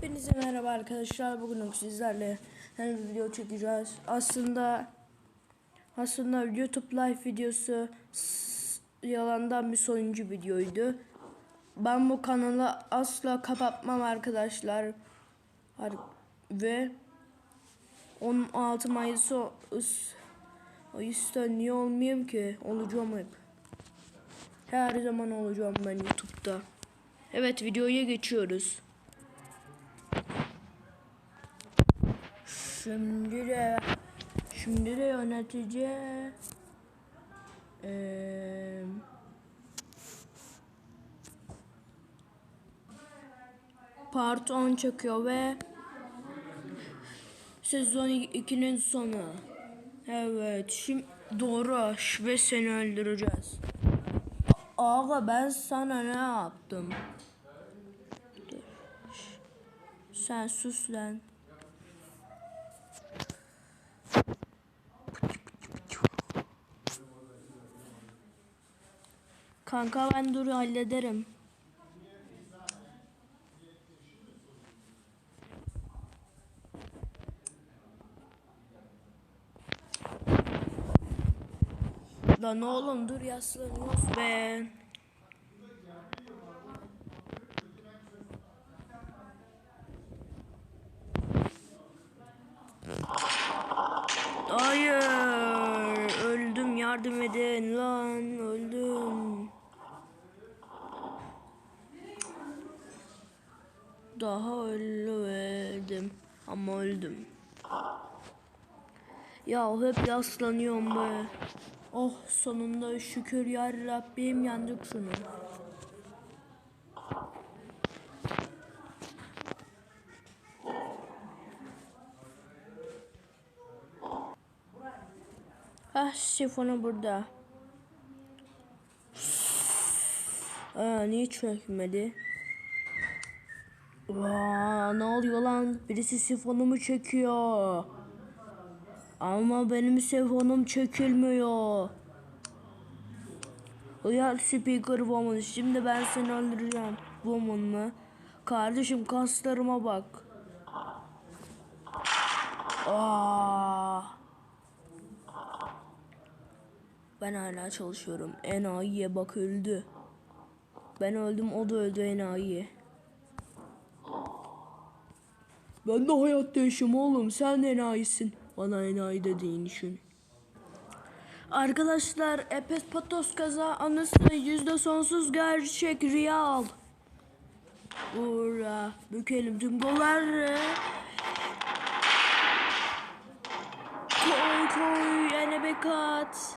Hepinize merhaba arkadaşlar. Bugün sizlerle hem bir video çekeceğiz. Aslında aslında YouTube live videosu yalandan bir sonuncu videoydu. Ben bu kanalı asla kapatmam arkadaşlar. Ve 16 Mayıs Mayıs'ta niye olmayayım ki? Olacağım hep. Her zaman olacağım ben YouTube'da. Evet videoya geçiyoruz. Şimdi de şimdi de yönetici eee part 10 çekiyor ve sezon 2'nin sonu. Evet şimdi doğru ve seni öldüreceğiz. Aga ben sana ne yaptım? Sen sus lan. Kanka ben dur hallederim. Lan oğlum dur yaslanıyoruz be. Hayır. Öldüm yardım edin lan öldüm. Daha ölmedim ama öldüm. Ya hep yaslanıyorum be. Oh sonunda şükür ya Rabbim yandık şunu. Ah sifonu burada. Aa niye çekmedi? Vaa ne oluyor lan? Birisi sifonumu çekiyor. Ama benim sifonum çekilmiyor. Uyar speaker woman. Şimdi ben seni öldüreceğim. Woman mı? Kardeşim kaslarıma bak. Aa. Ben hala çalışıyorum. Enayiye bak öldü. Ben öldüm o da öldü enayi. Ben de hayatta yaşım oğlum. Sen enayisin. Bana enayi dediğin için. Arkadaşlar Epes Patos kaza anısı yüzde sonsuz gerçek real. Ura bükelim tüm golları. Koy koy yine bir kat.